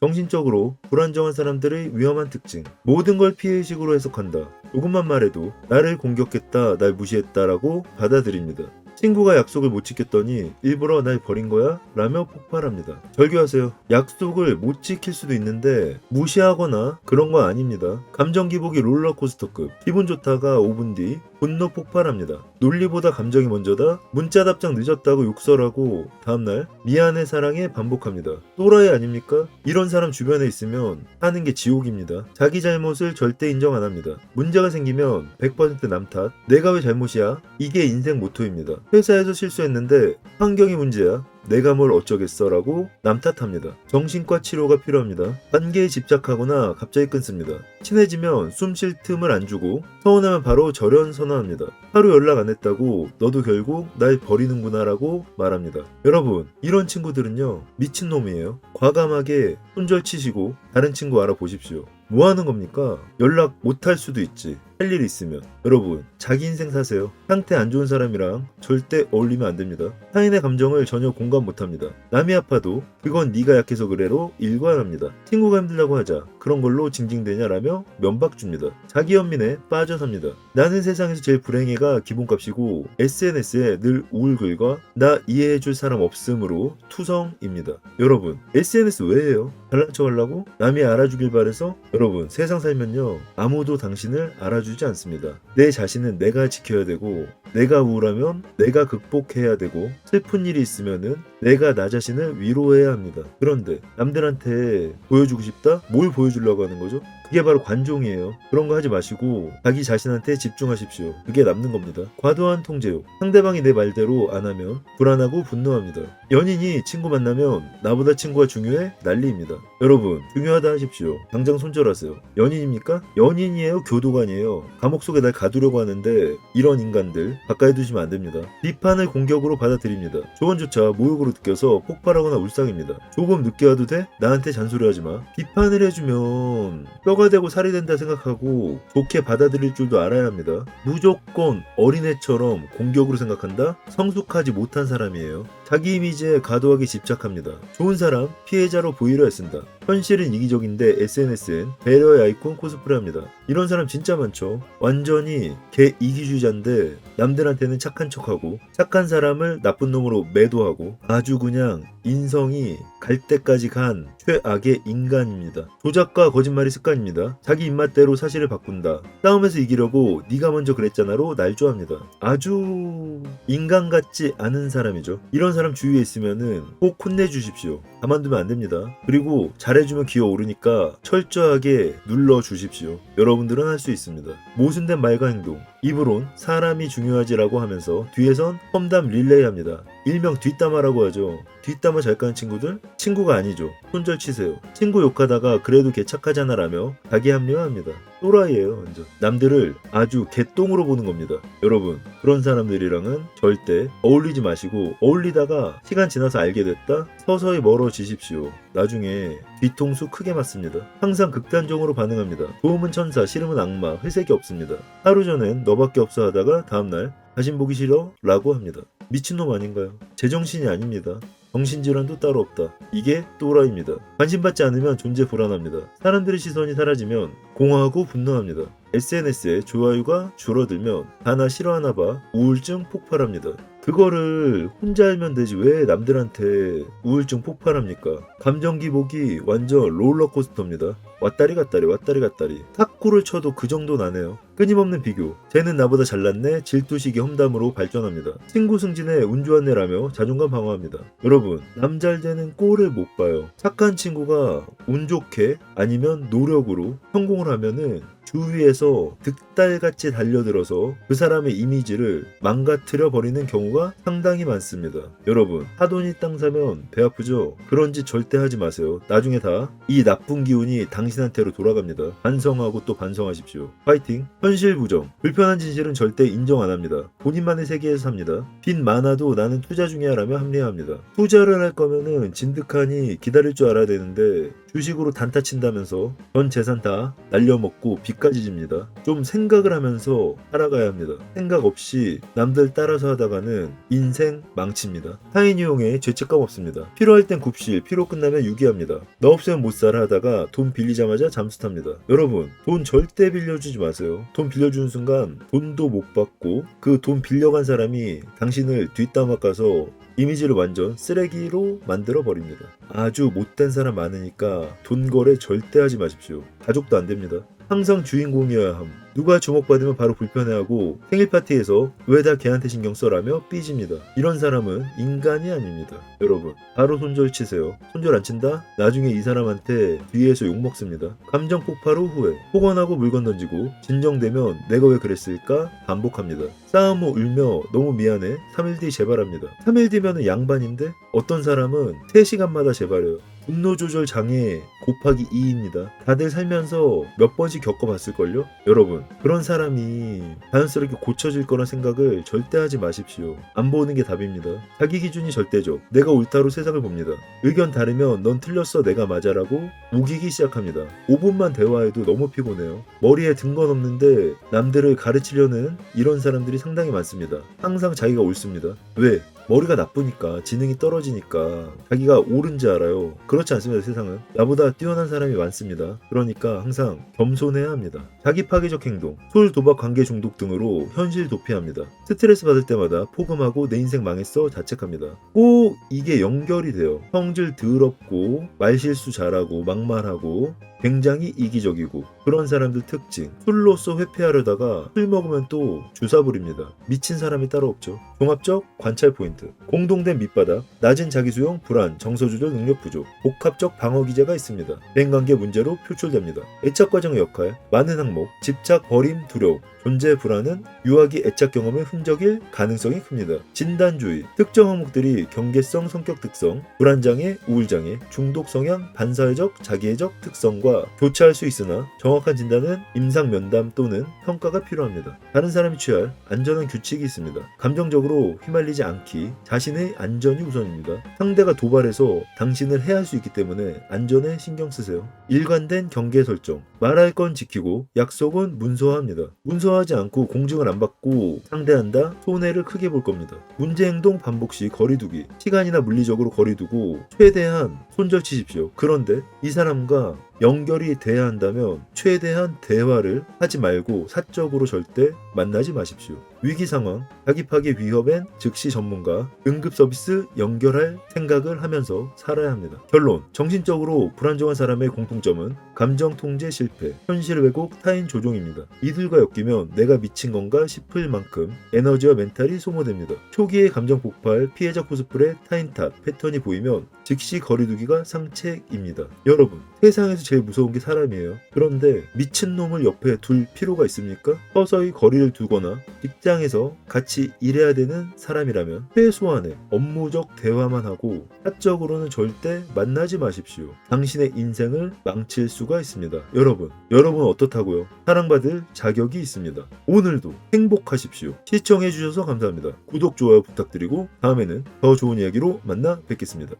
정신적으로 불안정한 사람들의 위험한 특징. 모든 걸 피해의식으로 해석한다. 조금만 말해도 나를 공격했다, 날 무시했다라고 받아들입니다. 친구가 약속을 못 지켰더니 일부러 날 버린 거야? 라며 폭발합니다. 절규하세요. 약속을 못 지킬 수도 있는데 무시하거나 그런 건 아닙니다. 감정 기복이 롤러코스터급. 기분 좋다가 5분 뒤 분노 폭발합니다. 논리보다 감정이 먼저다. 문자 답장 늦었다고 욕설하고 다음날 미안해 사랑해 반복합니다. 또라이 아닙니까? 이런 사람 주변에 있으면 하는 게 지옥입니다. 자기 잘못을 절대 인정 안 합니다. 문제가 생기면 100%남 탓. 내가 왜 잘못이야? 이게 인생 모토입니다. 회사에서 실수했는데 환경이 문제야. 내가 뭘 어쩌겠어라고 남 탓합니다. 정신과 치료가 필요합니다. 관계에 집착하거나 갑자기 끊습니다. 친해지면 숨 쉴 틈을 안 주고 서운하면 바로 절연 선언합니다. 하루 연락 안 했다고 너도 결국 날 버리는구나라고 말합니다. 여러분 이런 친구들은요 미친놈이에요. 과감하게 손절 치시고 다른 친구 알아보십시오. 뭐 하는 겁니까? 연락 못 할 수도 있지. 할 일 있으면. 여러분, 자기 인생 사세요. 상태 안 좋은 사람이랑 절대 어울리면 안 됩니다. 타인의 감정을 전혀 공감 못 합니다. 남이 아파도 그건 네가 약해서 그래로 일관합니다. 친구가 힘들다고 하자. 그런 걸로 징징대냐라며 면박 줍니다. 자기 연민에 빠져 삽니다. 나는 세상에서 제일 불행해가 기본값이고 SNS에 늘 우울글과 나 이해해줄 사람 없음으로 투성입니다. 여러분, SNS 왜 해요? 잘난 척 하려고? 남이 알아주길 바래서? 여러분, 세상 살면요. 아무도 당신을 알아주 지 않습니다. 내 자신은 내가 지켜야 되고, 내가 우울하면 내가 극복해야 되고, 슬픈 일이 있으면은 내가 나 자신을 위로해야 합니다. 그런데 남들한테 보여주고 싶다? 뭘 보여주려고 하는 거죠? 그게 바로 관종이에요. 그런 거 하지 마시고 자기 자신한테 집중하십시오. 그게 남는 겁니다. 과도한 통제욕. 상대방이 내 말대로 안 하면 불안하고 분노합니다. 연인이 친구 만나면 나보다 친구가 중요해? 난리입니다. 여러분 중요하다 하십시오. 당장 손절하세요. 연인입니까? 연인이에요? 교도관이에요? 감옥 속에 날 가두려고 하는데 이런 인간들 가까이 두시면 안 됩니다. 비판을 공격으로 받아들입니다. 조언조차 모욕으로 느껴서 폭발하거나 울상입니다. 조금 늦게 와도 돼? 나한테 잔소리하지 마. 비판을 해주면 뼈가 되고 살이 된다 생각하고 좋게 받아들일 줄도 알아야 합니다. 무조건 어린애처럼 공격으로 생각한다? 성숙하지 못한 사람이에요. 자기 이미지에 과도하게 집착합니다. 좋은 사람, 피해자로 보이려 애쓴다. 현실은 이기적인데 SNS엔 배려의 아이콘 코스프레합니다. 이런 사람 진짜 많죠. 완전히 개 이기주의자인데 남들한테는 착한 척하고 착한 사람을 나쁜 놈으로 매도하고 아주 그냥 인성이 갈 때까지 간 최악의 인간입니다. 조작과 거짓말이 습관입니다. 자기 입맛대로 사실을 바꾼다. 싸움에서 이기려고 네가 먼저 그랬잖아로 날 좋아합니다. 아주 인간 같지 않은 사람이죠. 이런 사람 주위에 있으면은 꼭 혼내주십시오. 가만두면 안 됩니다. 그리고 잘해주면 기어 오르니까 철저하게 눌러 주십시오. 여러분들은 할 수 있습니다. 모순된 말과 행동. 입으론 사람이 중요하지라고 하면서 뒤에선 험담 릴레이 합니다. 일명 뒷담화라고 하죠. 뒷담화 잘 까는 친구들? 친구가 아니죠. 손절 치세요. 친구 욕하다가 그래도 걔 착하잖아 라며 자기 합리화합니다. 또라이예요, 완전. 남들을 아주 개똥으로 보는 겁니다. 여러분, 그런 사람들이랑은 절대 어울리지 마시고 어울리다가 시간 지나서 알게 됐다? 서서히 멀어지십시오. 나중에 뒤통수 크게 맞습니다. 항상 극단적으로 반응합니다. 도움은 천사, 싫으면 악마, 회색이 없습니다. 하루 전엔 너밖에 없어 하다가 다음날 다신 보기 싫어? 라고 합니다. 미친놈 아닌가요? 제정신이 아닙니다. 정신질환도 따로 없다. 이게 또라이입니다. 관심받지 않으면 존재 불안합니다. 사람들의 시선이 사라지면 공허하고 분노합니다. SNS에 좋아요가 줄어들면 하나 싫어하나 봐 우울증 폭발합니다. 그거를 혼자 알면 되지 왜 남들한테 우울증 폭발합니까? 감정 기복이 완전 롤러코스터입니다. 왔다리 갔다리 왔다리 갔다리 탁구를 쳐도 그 정도 나네요. 끊임없는 비교. 쟤는 나보다 잘났네 질투식의 험담으로 발전합니다. 친구 승진에 운 좋았네 라며 자존감 방어합니다. 여러분 남잘 되는 꼴을 못 봐요. 착한 친구가 운 좋게 아니면 노력으로 성공을 하면은 주위에서 득달같이 달려들어서 그 사람의 이미지를 망가뜨려 버리는 경우가 상당히 많습니다. 여러분, 하돈이 땅 사면 배 아프죠? 그런 짓 절대 하지 마세요. 나중에 다 이 나쁜 기운이 당신한테로 돌아갑니다. 반성하고 또 반성하십시오. 파이팅! 현실 부정. 불편한 진실은 절대 인정 안 합니다. 본인만의 세계에서 삽니다. 빚 많아도 나는 투자 중이야 라며 합리화합니다. 투자를 할 거면은 진득하니 기다릴 줄 알아야 되는데 주식으로 단타 친다면서 전 재산 다 날려먹고 빚까지 집니다. 좀 생각을 하면서 살아가야 합니다. 생각 없이 남들 따라서 하다가는 인생 망칩니다. 타인 이용에 죄책감 없습니다. 필요할 땐 굽실, 필요 끝나면 유기합니다. 너 없으면 못 살아 하다가 돈 빌리자마자 잠수 탑니다. 여러분, 돈 절대 빌려주지 마세요. 돈 빌려주는 순간 돈도 못 받고 그 돈 빌려간 사람이 당신을 뒷담화까서 이미지를 완전 쓰레기로 만들어 버립니다. 아주 못된 사람 많으니까 돈 거래 절대 하지 마십시오. 가족도 안 됩니다. 항상 주인공이어야 함. 누가 주목받으면 바로 불편해하고 생일 파티에서 왜 다 걔한테 신경 써라며 삐집니다. 이런 사람은 인간이 아닙니다. 여러분, 바로 손절 치세요. 손절 안 친다? 나중에 이 사람한테 뒤에서 욕 먹습니다. 감정 폭발 후 후회. 폭언하고 물건 던지고 진정되면 내가 왜 그랬을까? 반복합니다. 싸움 후 울며 너무 미안해. 3일 뒤 재발합니다. 3일 뒤면은 양반인데 어떤 사람은 3시간마다 재발해요. 분노 조절 장애 곱하기 2입니다. 다들 살면서 몇 번씩 겪어봤을걸요? 여러분, 그런 사람이 자연스럽게 고쳐질 거란 생각을 절대 하지 마십시오. 안 보는 게 답입니다. 자기 기준이 절대적. 내가 옳다로 세상을 봅니다. 의견 다르면 넌 틀렸어 내가 맞아라고 우기기 시작합니다. 5분만 대화해도 너무 피곤해요. 머리에 든 건 없는데 남들을 가르치려는 이런 사람들이 상당히 많습니다. 항상 자기가 옳습니다. 왜? 머리가 나쁘니까 지능이 떨어지니까 자기가 옳은지 알아요. 그렇지 않습니다. 세상은 나보다 뛰어난 사람이 많습니다. 그러니까 항상 겸손해야 합니다. 자기 파괴적 행동, 술, 도박, 관계 중독 등으로 현실 도피합니다. 스트레스 받을 때마다 포금하고 내 인생 망했어 자책합니다. 꼭 이게 연결이 돼요. 성질 더럽고 말실수 잘하고 막말하고 굉장히 이기적이고 그런 사람들 특징. 술로서 회피하려다가 술 먹으면 또 주사 부립니다. 미친 사람이 따로 없죠. 종합적 관찰 포인트. 공동된 밑바닥 낮은 자기 수용 불안 정서조절 능력 부족. 복합적 방어 기제가 있습니다. 대인관계 문제로 표출됩니다. 애착 과정의 역할 많은 항목 집착 버림 두려움 존재 불안은 유아기 애착 경험의 흔적일 가능성이 큽니다. 진단주의, 특정 항목들이 경계성 성격 특성, 불안장애, 우울장애, 중독 성향, 반사회적, 자기애적 특성과 교차할 수 있으나 정확한 진단은 임상 면담 또는 평가가 필요합니다. 다른 사람이 취할 안전한 규칙이 있습니다. 감정적으로 휘말리지 않기, 자신의 안전이 우선입니다. 상대가 도발해서 당신을 해할 수 있기 때문에 안전에 신경 쓰세요. 일관된 경계 설정, 말할 건 지키고 약속은 문서화합니다. 문서화 하지 않고 공증을 안 받고 상대한다? 손해를 크게 볼 겁니다. 문제 행동 반복 시 거리두기, 시간이나 물리적으로 거리두고 최대한 손절 치십시오. 그런데 이 사람과 연결이 돼야 한다면 최대한 대화를 하지 말고 사적으로 절대 만나지 마십시오. 위기 상황, 자기 파괴 위협엔 즉시 전문가, 응급 서비스 연결할 생각을 하면서 살아야 합니다. 결론, 정신적으로 불안정한 사람의 공통점은 감정 통제 실패, 현실 왜곡, 타인 조종입니다. 이들과 엮이면 내가 미친 건가 싶을 만큼 에너지와 멘탈이 소모됩니다. 초기의 감정 폭발, 피해자 코스프레, 타인 탓 패턴이 보이면 즉시 거리두기가 상책입니다. 여러분, 세상에서 제일 무서운 게 사람이에요. 그런데 미친놈을 옆에 둘 필요가 있습니까? 서서히 거리를 두거나 직장에서 같이 일해야 되는 사람이라면 최소한의 업무적 대화만 하고 사적으로는 절대 만나지 마십시오. 당신의 인생을 망칠 수가 있습니다. 여러분, 여러분 어떻다고요? 사랑받을 자격이 있습니다. 오늘도 행복하십시오. 시청해주셔서 감사합니다. 구독, 좋아요 부탁드리고 다음에는 더 좋은 이야기로 만나 뵙겠습니다.